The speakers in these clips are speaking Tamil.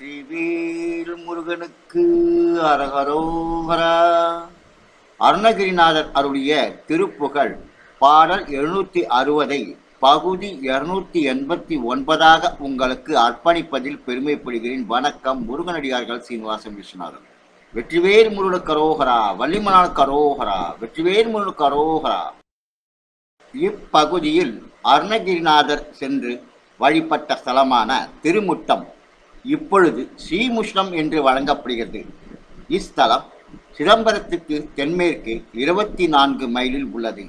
வெற்றிவேல் முருகனுக்கு அரகரோகரா அருணகிரிநாதர் அருடைய திருப்புகழ் பாடல் எழுநூற்றி அறுபதை பகுதி இருநூத்தி எண்பத்தி ஒன்பதாக உங்களுக்கு அர்ப்பணிப்பதில் பெருமைப்படுகிறேன். வணக்கம் முருகனடியார்கள் சீனிவாசன் விஸ்வநாதன். வெற்றிவேல் முருகனு கரோகரா வள்ளிமனால் கரோகரா வெற்றிவேல் முருகனு கரோகரா இப்பகுதியில் அருணகிரிநாதர் சென்று வழிபட்ட ஸ்தலமான திருமுட்டம் இப்பொழுது ஸ்ரீமுஷ்ணம் என்று வழங்கப்படுகிறது. இஸ்தலம் சிதம்பரத்துக்கு தென்மேற்கு இருபத்தி நான்கு மைலில் உள்ளது.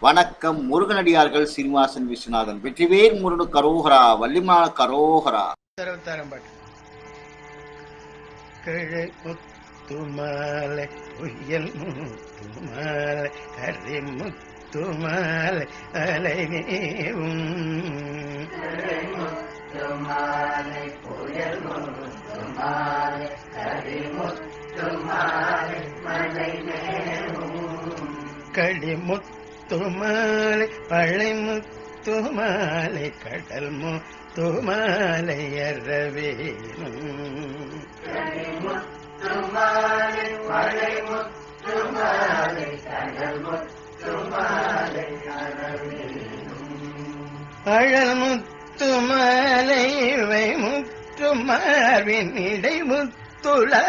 வணக்கம் முருகனடியார்கள் சீனிவாசன் விஸ்வநாதன். வெற்றிவேல் முருகனு கரோகரா வள்ளிமான கரோகரா. தரம் பாட்டு கிழை முத்துமாலை கரி முத்துமாலை அலைநேவும் களி முத்துமாலை பழை முத்துமாலை கடல் முத்துமாலை அறவேணும் அழல் முத்துமாலை இவை முத்துமார்பின் இடை முத்துளவடியேன்.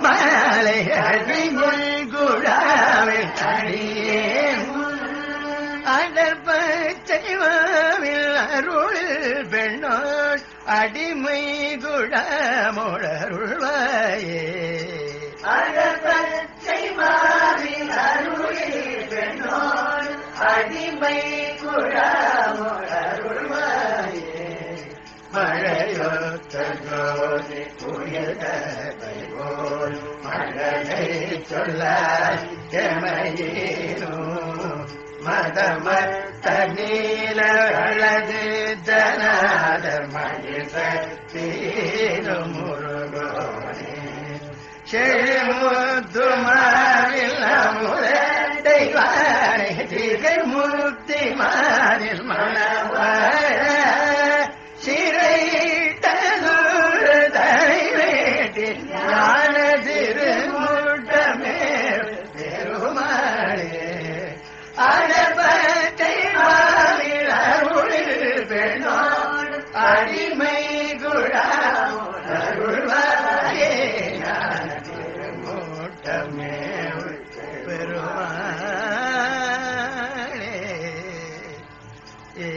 மாலை அடிமுள் குழாவில் அடியேன். அடர் பச்சைவாவில் அருள் பெண்ணோள் அடிமை குழமுழருள்வாயே அடர் பச்சைவாவில் மழையொத்த புயலை போல் மழலை சொல்ல கமையேனோ. மதமத்த நீல அழகு ஜனாத மகிழ்ந்தீனு முருகோனே. செழுமுத்துமாரில் முரட்டைவானை திகை முத்தி மாறில் மன அடிமை குழாம் அருள்வாயே பெருமாளே ஏ.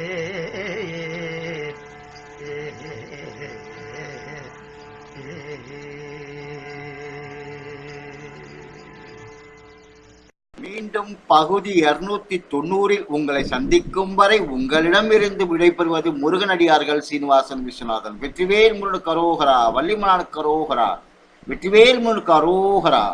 மீண்டும் பகுதி இருநூத்தி தொண்ணூறில் உங்களை சந்திக்கும் வரை உங்களிடமிருந்து விடைபெறுவது முருகனடியார்கள் சீனிவாசன் விஸ்வநாதன். வெற்றிவேல் முருகனு கரோகரா வள்ளிமலான கரோகரா வெற்றிவேல் முருகனு கரோகரா.